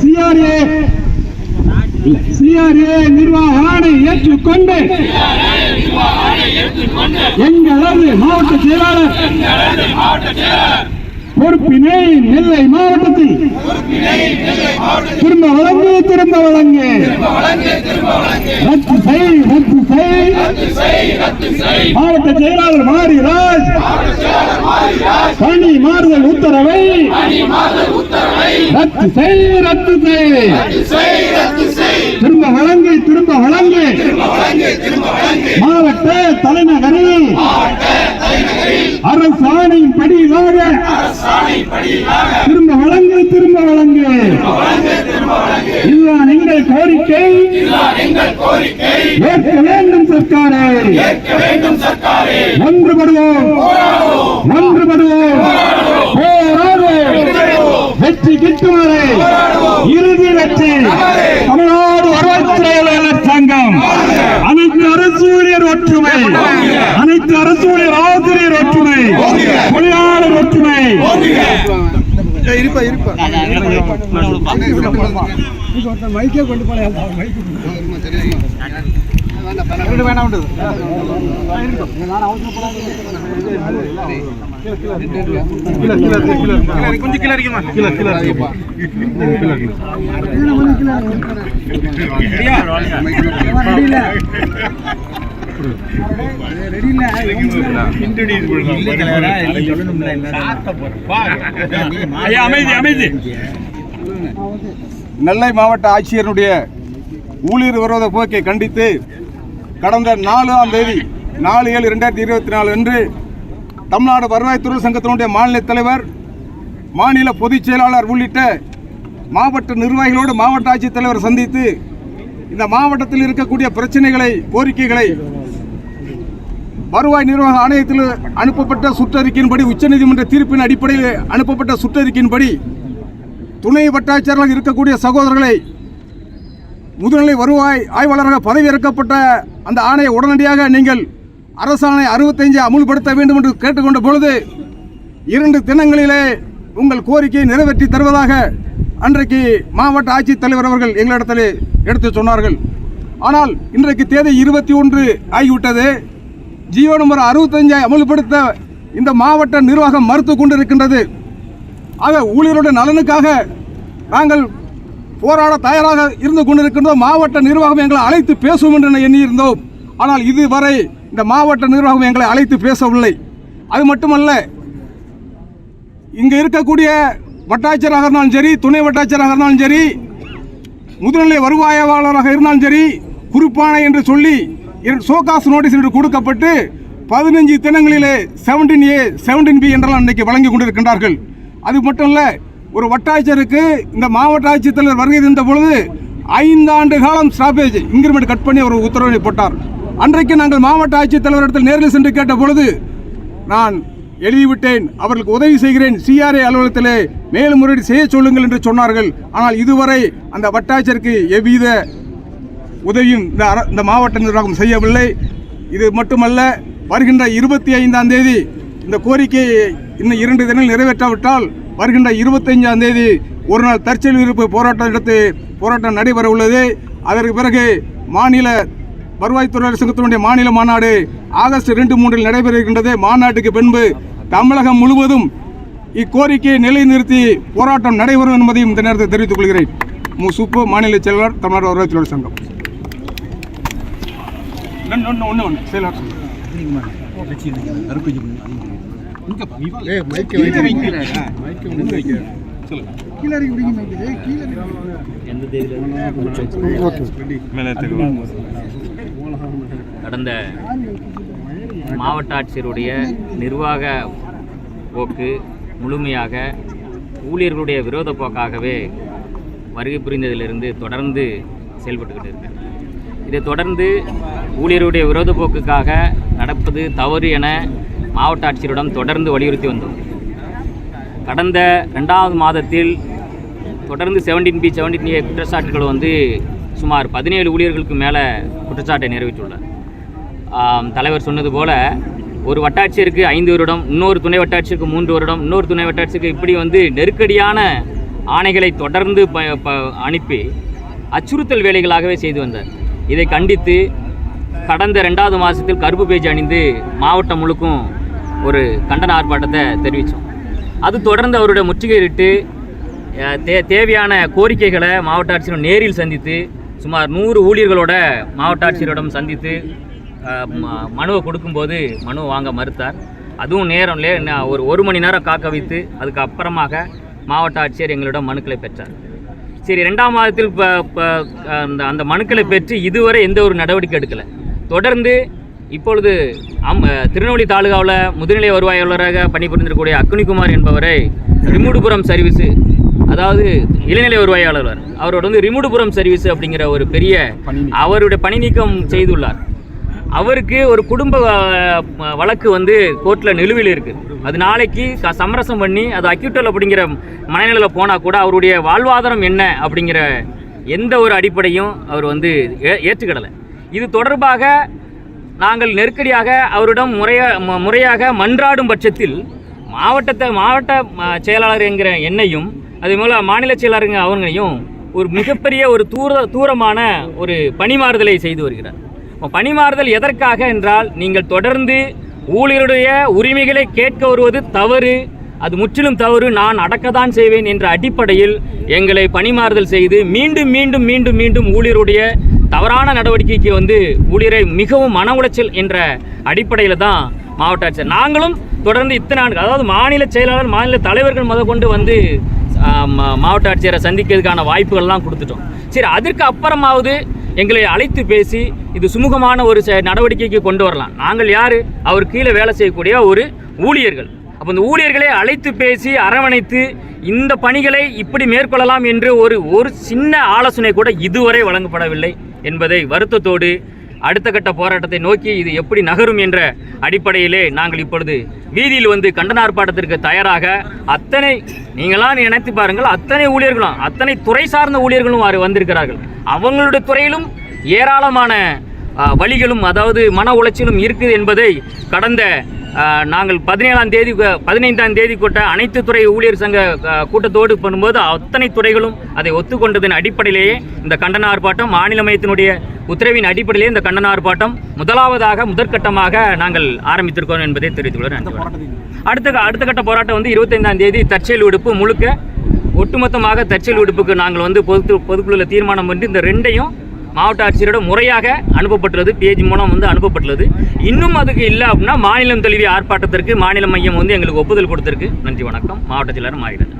CRA. CRA நிர்வாக ஆணை ஏற்றுக்கொண்டு எங்களது மாவட்ட செயலாளர் பொறுப்பினை நெல்லை மாவட்டத்தில் திரும்ப வழங்கு திரும்ப வழங்கு. ரத்து செய் ரத்து செய். மாவட்ட செயலாளர் மாரிராஜ். பணி மாறுதல் உத்தரவை ரத்து செய் ரத்து செய். திரும்ப வழங்கு திரும்ப வழங்கு. மாவட்ட தலைநகரில் அரசு ஆணையின் படியாக திரும்ப வழங்கு திரும்ப வழங்கு. இதுதான் எங்கள் கோரிக்கை ஏற்க வேண்டும் சர்க்காரே. ஒன்றுபடுவோம் ஒன்றுபடுவோம் போராடுவோம் வெற்றி கிட்டும் வரை இறுதி வெற்றி தமிழ்நாடு வருவாய்த்துறையாளர் சங்கம் அனைத்து அரசு ஊழியர் ஒற்றுமை அனைத்து அரசு ஊழியர் ஆசிரியர் ஒற்றுமை தொழிலாளர் ஒற்றுமை மைக்கே கொண்டு போல கொஞ்சம் அடிக்குமா நெல்லை மாவட்ட ஆட்சியருடைய ஊழியர் விரோத போக்கை கண்டித்து கடந்த நாலாம் தேதி நாலு ஏழு ரெண்டாயிரத்தி இருபத்தி நாலு அன்று தமிழ்நாடு வருவாய்த்துறை சங்கத்தினுடைய மாநில தலைவர் மாநில பொதுச் செயலாளர் உள்ளிட்ட மாவட்ட நிர்வாகிகளோடு மாவட்ட ஆட்சித்தலைவர் சந்தித்து இந்த மாவட்டத்தில் இருக்கக்கூடிய பிரச்சனைகளை கோரிக்கைகளை வருவாய் நிர்வாக ஆணையத்தில் அனுப்பப்பட்ட சுற்றறிக்கையின்படி உச்சநீதிமன்ற தீர்ப்பின் அடிப்படையில் அனுப்பப்பட்ட சுற்றறிக்கையின்படி துணை வட்டாட்சியர்களாக இருக்கக்கூடிய சகோதரர்களை முதுநிலை வருவாய் ஆய்வாளராக பதவியிறக்கப்பட்ட அந்த ஆணையை உடனடியாக நீங்கள் அரசாணை அறுபத்தைஞ்சை அமுல்படுத்த வேண்டும் என்று கேட்டுக்கொண்ட பொழுது இரண்டு தினங்களிலே உங்கள் கோரிக்கையை நிறைவேற்றி தருவதாக அன்றைக்கு மாவட்ட ஆட்சித்தலைவர் அவர்கள் எங்களிடத்தில் எடுத்து சொன்னார்கள். ஆனால் இன்றைக்கு தேதி இருபத்தி ஒன்று ஆகிவிட்டது. ஜியோ நம்பர் அறுபத்தஞ்சை அமல்படுத்த இந்த மாவட்ட நிர்வாகம் மறுத்து கொண்டிருக்கின்றது. ஆக ஊழியருடைய நலனுக்காக நாங்கள் போராட தயாராக இருந்து கொண்டிருக்கின்றோம். மாவட்ட நிர்வாகம் எங்களை அழைத்து பேசுவோம் என்று எண்ணியிருந்தோம். ஆனால் இதுவரை இந்த மாவட்ட நிர்வாகம் எங்களை அழைத்து பேசவில்லை. அது மட்டுமல்ல இங்கே இருக்கக்கூடிய வட்டாட்சியராக இருந்தாலும் சரி துணை வட்டாட்சியராக இருந்தாலும் சரி முதுநிலை வருவாயவாளராக இருந்தாலும் சரி குறிப்பானை என்று சொல்லி ஷோகாஸ் நோட்டீஸ் என்று கொடுக்கப்பட்டு பதினஞ்சு தினங்களிலே செவன்டீன் ஏ செவன்டீன் பி என்றெல்லாம் இன்றைக்கு வழங்கி கொண்டிருக்கின்றார்கள். அது மட்டும் இல்லை ஒரு வட்டாட்சியருக்கு இந்த மாவட்ட ஆட்சித்தலைவர் வருகை தந்த பொழுது ஐந்தாண்டு காலம் ஸ்டாப்பேஜ் இன்கிரிமெண்ட் கட் பண்ணி அவர் உத்தரவினை போட்டார். அன்றைக்கு நாங்கள் மாவட்ட ஆட்சித்தலைவரிடத்தில் நேரில் சென்று கேட்ட பொழுது நான் எழுதிவிட்டேன் அவர்களுக்கு உதவி செய்கிறேன் சிஆர்ஏ அலுவலகத்திலே மேல்முறையீடு செய்ய சொல்லுங்கள் என்று சொன்னார்கள். ஆனால் இதுவரை அந்த வட்டாட்சியருக்கு எவ்வித உதவியும் இந்த அர- இந்த மாவட்ட நிர்வாகம் செய்யவில்லை. இது மட்டுமல்ல வருகின்ற இருபத்தி ஐந்தாம் தேதி இந்த கோரிக்கையை இன்னும் இரண்டு தினங்கள் நிறைவேற்றாவிட்டால் வருகின்ற இருபத்தைஞ்சாம் தேதி ஒரு நாள் தற்செயல் விருப்பு போராட்டம் எடுத்து போராட்டம் நடைபெற உள்ளது. அதற்கு பிறகு மாநில வருவாய்த்துறை சங்கத்தினுடைய மாநில மாநாடு ஆகஸ்ட் ரெண்டு மூன்றில் நடைபெற இருக்கின்றது மாநாட்டுக்கு பின்பு தமிழகம் முழுவதும் இக்கோரிக்கையை நிலைநிறுத்தி போராட்டம் நடைபெறும் என்பதையும் இந்த நேரத்தில் தெரிவித்துக் கொள்கிறேன். மு. சுப்பு மாநில செயலாளர் தமிழ்நாடு வருவாய்த்துறை சங்கம். ஒன்று ஒன்று ஒன்று கீழே கடந்த மாவட்ட ஆட்சியருடைய நிர்வாக போக்கு முழுமையாக ஊழியர்களுடைய விரோத போக்காகவே வருகை புரிந்ததிலிருந்து தொடர்ந்து செயல்பட்டுக்கிட்டு இருக்கு. இதை தொடர்ந்து ஊழியருடைய விரோத போக்குக்காக நடப்பது தவறு என மாவட்ட ஆட்சியரிடம் தொடர்ந்து வலியுறுத்தி வந்தோம். கடந்த ரெண்டாவது மாதத்தில் தொடர்ந்து செவன்டீன் பி செவன்டீன் ஏ குற்றச்சாட்டுகள் வந்து சுமார் பதினேழு ஊழியர்களுக்கு மேலே குற்றச்சாட்டை நிறைவேற்றுள்ளார் தலைவர் சொன்னது போல ஒரு வட்டாட்சியருக்கு ஐந்து வருடம் இன்னொரு துணை வட்டாட்சியருக்கு மூன்று வருடம் இன்னொரு துணை வட்டாட்சியருக்கு இப்படி வந்து நெருக்கடியான ஆணைகளை தொடர்ந்து ப ப- அனுப்பி அச்சுறுத்தல் வேலைகளாகவே செய்து வந்தார். இதை கண்டித்து கடந்த ரெண்டாவது மாதத்தில் கருப்பு பேஜ் அணிந்து மாவட்டம் முழுக்கும் ஒரு கண்டன ஆர்ப்பாட்டத்தை தெரிவித்தோம். அது தொடர்ந்து அவருடைய முற்றுகையிட்டு தே தேவையான கோரிக்கைகளை மாவட்ட ஆட்சியர் நேரில் சந்தித்து சுமார் நூறு ஊழியர்களோட மாவட்ட ஆட்சியரிடம் சந்தித்து ம- மனுவை கொடுக்கும்போது மனு வாங்க மறுத்தார். அதுவும் நேரம் ஒரு ஒரு மணி நேரம் காக்க வைத்து அதுக்கு அப்புறமாக மாவட்ட ஆட்சியர் எங்களிடம் மனுக்களை பெற்றார். சரி ரெண்டாம் மாதத்தில் ப ப- அந்த அந்த மனுக்களை பெற்று இதுவரை எந்த ஒரு நடவடிக்கை எடுக்கலை. தொடர்ந்து இப்பொழுது அம் திருநெல்வேலி தாலுகாவில் முதுநிலை வருவாய் அலுவலராக பணிபுரிந்திருக்கக்கூடிய அக்குனிகுமார் என்பவரை ரிமுடுபுரம் சர்வீஸு அதாவது இளநிலை வருவாய் அலுவலர் அவரோட வந்து ரிமுடுபுரம் சர்வீஸ் அப்படிங்கிற ஒரு பெரிய அவருடைய பணி நீக்கம் செய்துள்ளார். அவருக்கு ஒரு குடும்ப வழக்கு வந்து கோர்ட்டில் நிலுவையில் இருக்குது அது நாளைக்கு க- சமரசம் பண்ணி அது அக்யூட்டல் அப்படிங்கிற மனநிலையில் போனால் கூட அவருடைய வாழ்வாதாரம் என்ன அப்படிங்கிற எந்த ஒரு அடிப்படையும் அவர் வந்து ஏ ஏற்றுக்கிடலை. இது தொடர்பாக நாங்கள் நெருக்கடியாக அவரிடம் முறைய ம- முறையாக மன்றாடும் பட்சத்தில் மாவட்டத்தை மாவட்ட செயலாளர் என்கிற என்னையும் அதே போல் மாநில செயலாளருங்க அவங்களையும் ஒரு மிகப்பெரிய ஒரு தூர தூரமான ஒரு பணிமாறுதலை செய்து வருகிறார். இப்போ பணிமாறுதல் எதற்காக என்றால் நீங்கள் தொடர்ந்து ஊழியருடைய உரிமைகளை கேட்க வருவது தவறு அது முற்றிலும் தவறு நான் அடக்கத்தான் செய்வேன் என்ற அடிப்படையில் எங்களை பணிமாறுதல் செய்து மீண்டும் மீண்டும் மீண்டும் மீண்டும் ஊழியருடைய தவறான நடவடிக்கைக்கு வந்து ஊழியரை மிகவும் மன உளைச்சல் என்ற அடிப்படையில் தான் மாவட்ட ஆட்சியர். நாங்களும் தொடர்ந்து இத்தனை ஆண்டு அதாவது மாநில செயலாளர் மாநில தலைவர்கள் முத கொண்டு வந்து மாவட்ட ஆட்சியரை சந்திக்கிறதுக்கான வாய்ப்புகள்லாம் கொடுத்துட்டோம். சரி அதற்கு அப்புறமாவது எங்களை அழைத்து பேசி இது சுமூகமான ஒரு நடவடிக்கைக்கு கொண்டு வரலாம். நாங்கள் யார்? அவர் கீழே வேலை செய்யக்கூடிய ஒரு ஊழியர்கள். அப்போ இந்த ஊழியர்களை அழைத்து பேசி அரவணைத்து இந்த பணிகளை இப்படி மேற்கொள்ளலாம் என்று ஒரு ஒரு சின்ன ஆலோசனை கூட இதுவரை வழங்கப்படவில்லை என்பதை வருத்தத்தோடு அடுத்த கட்ட போராட்டத்தை நோக்கி இது எப்படி நகரும் என்ற அடிப்படையிலே நாங்கள் இப்பொழுது வீதியில் வந்து கண்டன ஆர்ப்பாட்டத்திற்கு தயாராக அத்தனை நீங்களாம் நினைத்து பாருங்கள் அத்தனை ஊழியர்களும் அத்தனை துறை சார்ந்த ஊழியர்களும் வந்திருக்கிறார்கள். அவங்களுடைய துறையிலும் ஏராளமான வழிகளும் அதாவது மன உளைச்சலும் இருக்குது என்பதை கடந்த நாங்கள் பதினேழாம் தேதி பதினைந்தாம் தேதி கொண்ட அனைத்து துறை ஊழியர் சங்க கூட்டத்தோடு பண்ணும்போது அத்தனை துறைகளும் அதை ஒத்துக்கொண்டதன் அடிப்படையிலேயே இந்த கண்டன ஆர்ப்பாட்டம் மாநில மையத்தினுடைய உத்தரவின் அடிப்படையிலே இந்த கண்டன ஆர்ப்பாட்டம் முதலாவதாக முதற்கட்டமாக நாங்கள் ஆரம்பித்திருக்கோம் என்பதை தெரிவித்துள்ளோம். அடுத்த அடுத்த கட்ட போராட்டம் வந்து இருபத்தைந்தாம் தேதி தற்செயல் விடுப்பு முழுக்க ஒட்டுமொத்தமாக தற்செயல் விடுப்புக்கு நாங்கள் வந்து பொது பொதுக்குழுவில் தீர்மானம் பண்ணி இந்த ரெண்டையும் மாவட்ட ஆட்சியரிடம் முறையாக அனுப்பப்பட்டுள்ளது. பேஜ் மூலம் வந்து அனுப்பப்பட்டுள்ளது. இன்னும் அதுக்கு இல்லை அப்படின்னா மாநிலம் தழுவிய ஆர்ப்பாட்டத்திற்கு மாநில மையம் வந்து எங்களுக்கு ஒப்புதல் கொடுத்துருக்கு. நன்றி வணக்கம். மாவட்ட செயலாளர் மாறிடுது